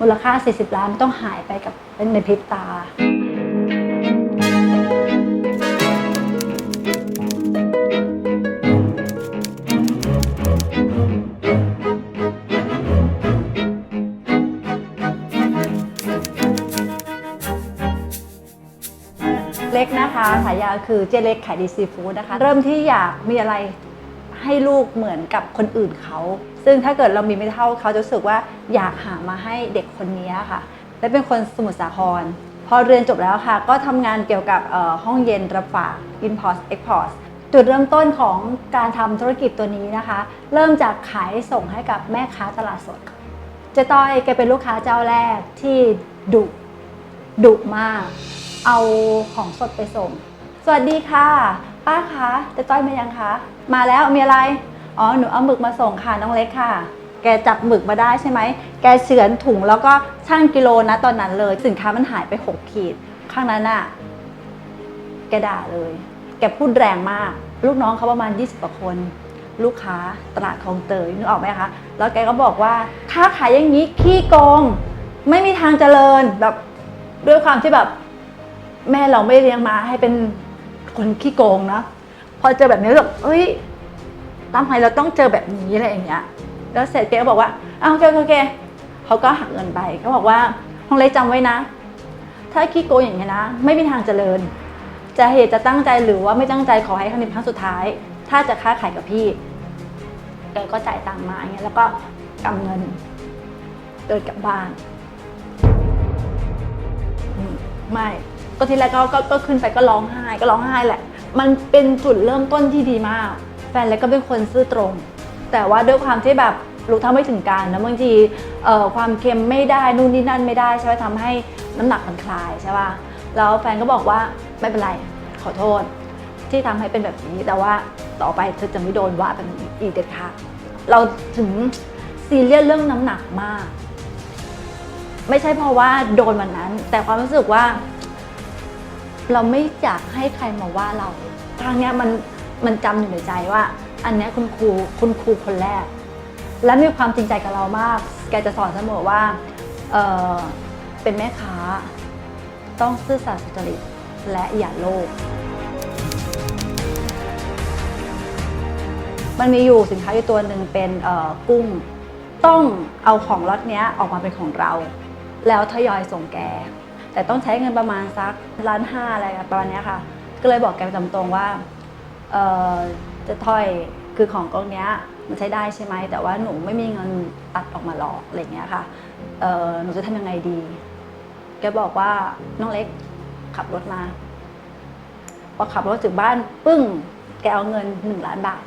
มูลค่า 40 ล้านต้องหายไปกับเป็นในพริบตา เล็กนะคะฉายาคือเจเล็กขายดีซีฟู้ดนะคะ เริ่มที่อยากมีอะไร ให้ลูกเหมือนกับคนอื่นเขา ซึ่งถ้าเกิดเรามีไม่เท่าเขาจะรู้สึกว่าอยากหามาให้เด็กคนนี้ค่ะ และเป็นคนสมุทรสาคร พอเรียนจบแล้วค่ะ ก็ทำงานเกี่ยวกับห้องเย็นรับฝาก Import Export จุดเริ่มต้นของการทำธุรกิจตัวนี้นะคะ เริ่มจากขายส่งให้กับแม่ค้าตลาดสดเจ๊ต้อยแกเป็นลูกค้าเจ้าแรกที่ดุดุมาก เอาของสดไปส่ง สวัสดีค่ะ ป้าคะเจ๊ต้อยมายังคะ มาแล้วมีอะไร อ๋อ หนูเอาหมึกมาส่งค่ะน้องเล็กค่ะ แกจับหมึกมาได้ใช่ไหม แกเฉือนถุงแล้วก็ช่างกิโลนะตอนนั้นเลย สินค้ามันหายไป 6 ขีด ข้างนั้นน่ะ แกด่าเลย แกพูดแรงมาก ลูกน้องเขาประมาณ 20กว่าคน ลูกค้าตลาดคลองเตยนึกออกไหมคะ แล้วแกก็บอกว่าค้าขายอย่างนี้ขี้โกง ไม่มีทางเจริญแบบด้วยความที่แบบ แม่เราไม่เลี้ยงมาให้เป็น คนขี้โกงนะพอเจอแบบนี้แบบเฮ้ยทำไมเราต้องเจอแบบนี้อะไรอย่างเงี้ย แล้วเสร็จแกก็บอกว่าอ้าวโอเคโอเคเขาก็หักเงินไปเขาบอกว่าห้องเล็กจำไว้นะ ถ้าขี้โกงอย่างเงี้ยนะ ไม่มีทางเจริญ จะเหตุจะตั้งใจหรือว่าไม่ตั้งใจขอให้ครั้งนี้ครั้งสุดท้าย ถ้าจะค้าขายกับพี่แกก็จ่ายตังค์มาอย่างเงี้ยแล้วก็กำเงินเดินกลับบ้าน ไม่ ก็ทีแรกก็ก็ก็ขึ้นไปก็ร้องไห้ก็ร้องไห้แหละ มันเป็นจุดเริ่มต้นที่ดีมาก แฟนเล็กก็เป็นคนซื่อตรง แต่ว่าด้วยความที่แบบรู้เท่าไม่ถึงการนะบางทีเอ่อความเค็มไม่ได้นู่นนี่นั่นไม่ได้ใช่ไหมทำให้น้ำหนักมันคลายใช่ป่ะแล้วแฟนก็บอกว่าไม่เป็นไรขอโทษ ที่ทำให้เป็นแบบนี้แต่ว่าต่อไปเธอจะไม่โดนว่าแบบนี้อีกเด็ดขาดเราถึงซีเรียสเรื่องน้ำหนักมาก ไม่ใช่เพราะว่าโดนวันนั้น แต่ความรู้สึกว่า เราไม่อยากให้ใครมาว่าเราทางเนี้ยมันมันจำอยู่ในใจว่า อันเนี้ยคุณครูคุณครูคนแรก และมีความจริงใจกับเรามาก แกจะสอนเสมอว่าเออเป็นแม่ค้า ต้องซื่อสัตย์สุจริตและอย่าโลภมันมีอยู่สินค้าอยู่ตัวหนึ่งเป็นเอ่อกุ้ง ต้องเอาของล็อตเนี้ยออกมาเป็นของเรา แล้วทยอยส่งแก แต่ต้องใช้เงินประมาณสักล้านห้าอะไรประมาณนี้ค่ะ ก็เลยบอกแกตามตรงว่าเออจะถอยคือของกองเนี้ยมันใช้ได้ใช่ไหมแต่ว่าหนูไม่มีเงินตัดออกมาหรอกอะไรเงี้ยค่ะเออหนูจะทำยังไงดี แกบอกว่าน้องเล็กขับรถมาพอขับรถถึงบ้านปึ้ง แกเอาเงินหนึ่งล้านบาท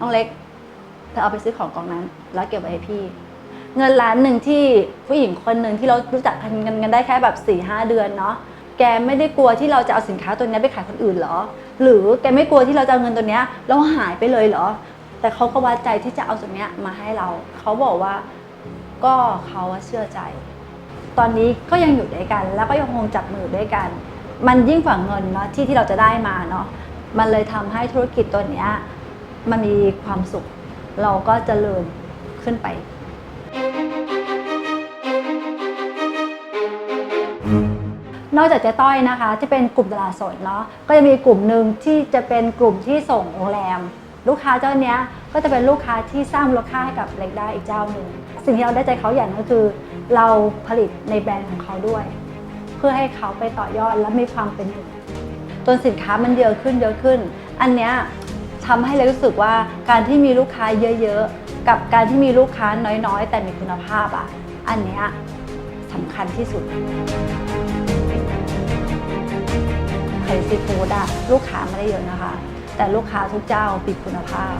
น้องเล็กเธอเอาไปซื้อของกองนั้น แล้วเก็บไว้ให้พี่ เงินล้านหนึ่งที่ผู้หญิงคนหนึ่งที่เรารู้จักกันกันกันได้แค่แบบ4ี่หเดือนเนาะแกไม่ได้กลัวที่เราจะเอาสินค้าตัวนี้ไปขายคนอื่นเหรอ หรือแกไม่กลัวที่เราจะเอาเงินตัวนี้แล้วหายไปเลยเหรอ แต่เขาก็วัดใจที่จะเอาตัวนี้มาให้เรา เขาบอกว่าก็เขาเชื่อใจ ตอนนี้ก็ยังอยู่ด้วยกัน แล้วก็ยังคงจับมือด้วยกัน มันยิ่งกว่าเงินเนาะที่ที่เราจะได้มาเนาะมันเลยทำให้ธุรกิจตัวนี้มันมีความสุข เราก็เจริญขึ้นไป นอกจากเจ๊ต้อยนะคะ ที่เป็นกลุ่มตลาดสดเนาะก็จะมีกลุ่มหนึ่งที่จะเป็นกลุ่มที่ส่งโรงแรม ลูกค้าเจ้าเนี้ยก็จะเป็นลูกค้าที่สร้างมูลค่าให้กับเล็กได้อีกเจ้าหนึ่งสิ่งที่เราได้ใจเขาอย่างก็คือ เราผลิตในแบรนด์ของเขาด้วย เพื่อให้เขาไปต่อยอดและมีความเป็นอยู่จนสินค้ามันเยอะขึ้นเยอะขึ้น อันเนี้ยทำให้เลยรู้สึกว่าการที่มีลูกค้าเยอะๆกับการที่มีลูกค้าน้อยๆ แต่มีคุณภาพอะอันเนี้ยำคัญที่สุดไข่ซีฟู้ดอะลูกค้าไม่ได้เยอะนะคะ แต่ลูกค้าทุกเจ้ามีคุณภาพ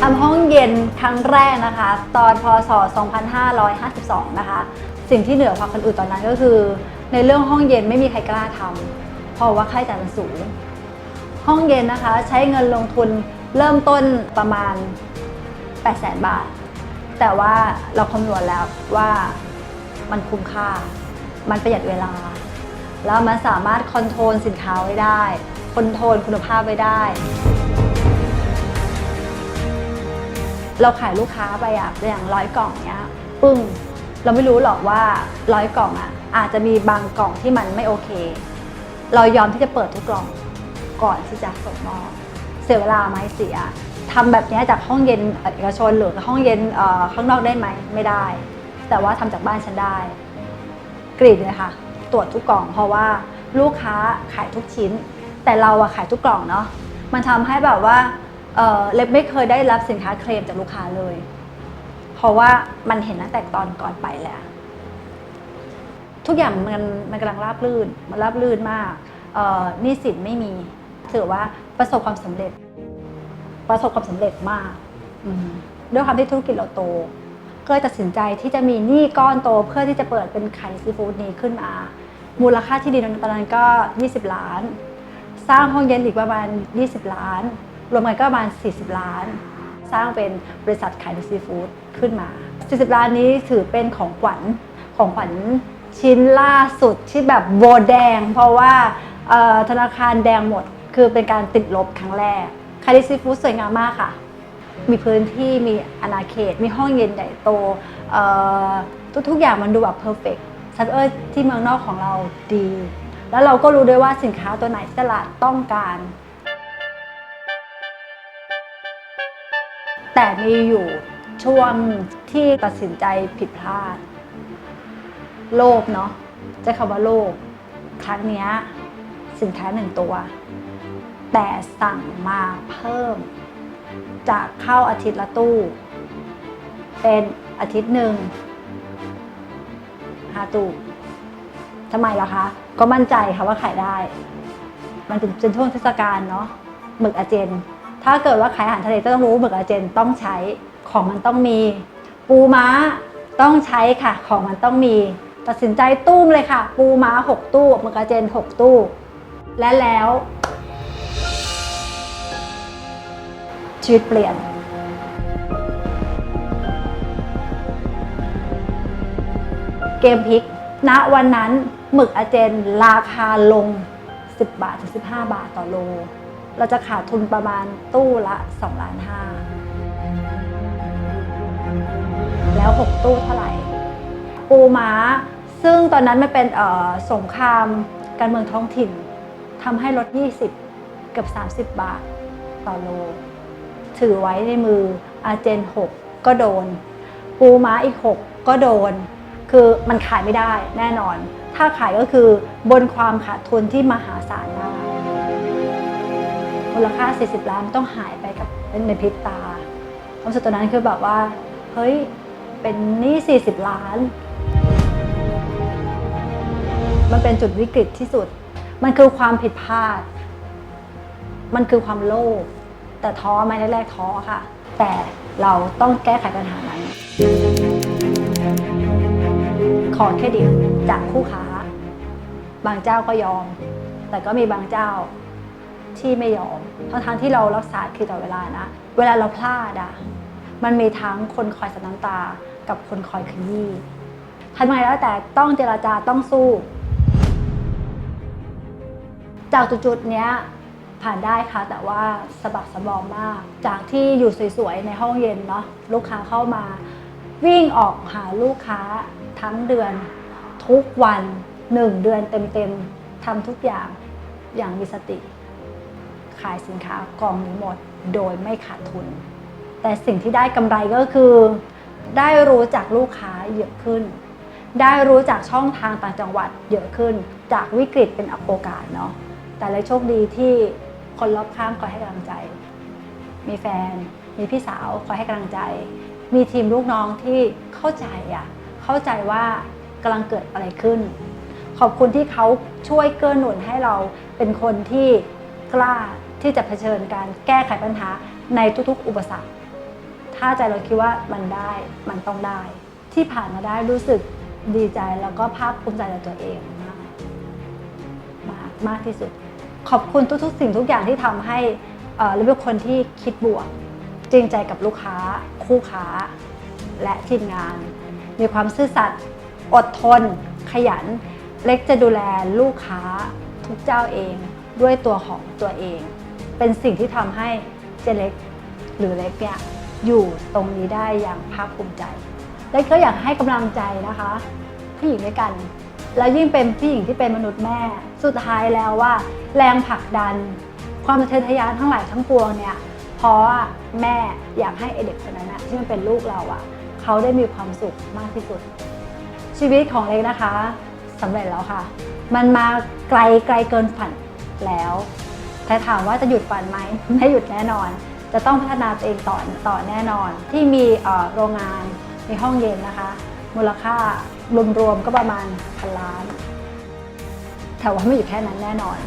ทำห้องเย็นครั้งแรกนะคะ ตอนพศ 2552 นะคะ สิ่งที่เหนือกว่าคนอื่นตอนนั้นก็คือ ในเรื่องห้องเย็นไม่มีใครกล้าทำเพราะว่าค่าใช้จ่ายมันสูง ห้องเย็นนะคะ ใช้เงินลงทุนเริ่มต้นประมาณ 800,000 บาท แต่ว่าเราคำนวณแล้วว่ามันคุ้มค่า มันประหยัดเวลา แล้วมันสามารถคอนโทรลสินค้าไว้ได้คอนโทรลคุณภาพไว้ได้ เราขายลูกค้าไปอะอย่างร้อยกล่องเนี้ยปึ้งเราไม่รู้หรอกว่าร้อยกล่องอะอาจจะมีบางกล่องที่มันไม่โอเค เรายอมที่จะเปิดทุกกล่องก่อนที่จะส่งมอบเสียเวลาไหมเสีย ทำแบบนี้จากห้องเย็นเอกชนหรือห้องเย็นข้างนอกได้ไหมไม่ได้ แต่ว่าทำจากบ้านฉันได้ กรีดเลยค่ะ ตรวจทุกกล่อง เพราะว่าลูกค้าขายทุกชิ้น แต่เราอะขายทุกกล่องเนาะมันทำให้แบบว่าเล็บไม่เคยได้รับสินค้าเคลมจากลูกค้าเลย เพราะว่ามันเห็นตั้งแต่ตอนก่อนไปแล้ว ทุกอย่างมันมันกำลังราบรื่น มันราบรื่นมากเอ่อหนี้สินไม่มี ถือว่าประสบความสำเร็จ ประสบความสำเร็จมากด้วยความที่ธุรกิจเราโต ก็ตัดสินใจที่จะมีหนี้ก้อนโตเพื่อที่จะเปิดเป็นขายซีฟู้ดนี้ขึ้นมา มูลค่าที่ดินตอนนั้นก็ 20 ล้าน สร้างห้องเย็นอีกประมาณ 20 ล้าน รวมกันก็ประมาณ 40 ล้าน สร้างเป็นบริษัทขายซีฟู้ดขึ้นมา 40 ล้านนี้ถือเป็นของขวัญของขวัญชิ้นล่าสุดที่แบบโบแดง เพราะว่าธนาคารแดงหมดคือเป็นการติดลบครั้งแรการิซีฟู้ดสวยงามมากค่ะ มีพื้นที่มีอาณาเขต มีห้องเย็นใหญ่โตทุกๆอย่างมันดูแบบเพอร์เฟกต์ซับเออร์ที่เมืองนอกของเราดี แล้วเราก็รู้ด้วยว่าสินค้าตัวไหนที่ตลาดต้องการ แต่มีอยู่ช่วงที่ตัดสินใจผิดพลาด โลภเนาะใช้คำว่าโลภครั้งนี้สินค้าหนึ่งตัว แต่สั่งมาเพิ่ม จากเข้าอาทิตย์ละตู้ เป็นอาทิตย์หนึ่งห้าตู้ทำไมล่ะคะ ก็มั่นใจค่ะว่าขายได้ มันเป็นช่วงเทศกาลเนาะหมึกอาเจน ถ้าเกิดว่าขายอาหารทะเลก็ต้องรู้หมึกอาเจนต้องใช้ของมันต้องมี ปูม้าต้องใช้ค่ะ ของมันต้องมี ตัดสินใจตู้มเลยค่ะ ปูม้า 6 ตู้หมึกอาเจน 6 ตู้ และแล้ว ชีวิตเปลี่ยนเกมพลิก ณ วันนั้นหมึกอาเจนราคาลง 10 บาทถึง 15 บาทต่อโล เราจะขาดทุนประมาณตู้ละ2ล้านห้าแล้ว 6 ตู้เท่าไหร่ ปูม้า ซึ่งตอนนั้นมันเป็นสงครามการเมืองท้องถิ่นทำให้ลด 20 เกือบ 30 บาทต่อโล ถือไว้ในมืออาเจน 6 ก็โดน ปูม้าอีก 6 ก็โดน คือมันขายไม่ได้แน่นอน ถ้าขายก็คือบนความขาดทุนที่มหาศาลมากมูลค่า 40 ล้านต้องหายไปกับในพริบตาความสึกตอนนั้นคือแบบว่า เฮ้ย เป็นหนี้ 40 ล้าน มันเป็นจุดวิกฤตที่สุด มันคือความผิดพลาด มันคือความโลภ แต่ท้อไหมแรกๆท้อค่ะ แต่เราต้องแก้ไขปัญหานั้นขอเครดิตจากคู่ค้า บางเจ้าก็ยอม แต่ก็มีบางเจ้าที่ไม่ยอมทั้งทางที่เรารักษาคือต่อเวลานะ เวลาเราพลาดอะมันมีทั้งคนคอยสับน้ำตา กับคนคอยขยี้ทำไมแล้วแต่ต้องเจราจาต้องสู้ จากจุดๆเนี้ย ผ่านได้ค่ะ แต่ว่าสะบักสะบอมมาก จากที่อยู่สวยๆ ในห้องเย็นเนาะลูกค้าเข้ามา วิ่งออกหาลูกค้าทั้งเดือน ทุกวันหนึ่งเดือนเต็มๆทำทุกอย่างอย่างมีสติ ขายสินค้ากองนี้หมดโดยไม่ขาดทุน แต่สิ่งที่ได้กำไรก็คือ ได้รู้จักลูกค้าเยอะขึ้น ได้รู้จักช่องทางต่างจังหวัดเยอะขึ้น จากวิกฤตเป็นโอกาสเนาะแต่เลยโชคดีที่ คนรอบข้างคอยให้กำลังใจ มีแฟน มีพี่สาวคอยให้กำลังใจ มีทีมลูกน้องที่เข้าใจอะเข้าใจว่ากำลังเกิดอะไรขึ้น ขอบคุณที่เขาช่วยเกื้อหนุนให้เราเป็นคนที่กล้าที่จะเผชิญการแก้ไขปัญหาในทุกๆ อุปสรรค ถ้าใจเราคิดว่ามันได้มันต้องได้ ที่ผ่านมาได้รู้สึกดีใจแล้วก็ภาคภูมิใจในตัวเองมากมากที่สุด ขอบคุณทุกๆ สิ่งทุกอย่างที่ทำให้เราเป็นคนที่คิดบวก จริงใจกับลูกค้า คู่ค้า และทีมงาน มีความซื่อสัตย์อดทน ขยัน เล็กจะดูแลลูกค้าทุกเจ้าเองด้วยตัวของตัวเอง เป็นสิ่งที่ทำให้เจเล็กหรือเล็กเนี่ยอยู่ตรงนี้ได้อย่างภาคภูมิใจ และก็อยากให้กำลังใจนะคะผู้หญิงด้วยกัน แล้วยิ่งเป็นผู้หญิงที่เป็นมนุษย์แม่ สุดท้ายแล้วว่า แรงผลักดัน ความสะเทือนทะยานทั้งหลายทั้งปวงเนี่ยเพราะแม่อยากให้เด็กคนนั้นนะที่มันเป็นลูกเราอะเขาได้มีความสุขมากที่สุด ชีวิตของเล็กนะคะสำเร็จแล้วค่ะ มันมาไกลไกลเกินฝันแล้วแต่ถามว่าจะหยุดฝันไหมไม่หยุดแน่นอน จะต้องพัฒนาตัวเองต่อต่อแน่นอน ที่มีโรงงานมีห้องเย็นนะคะ มูลค่า รวมๆก็ประมาณพันล้าน แต่ว่าไม่อยู่แค่นั้นแน่นอน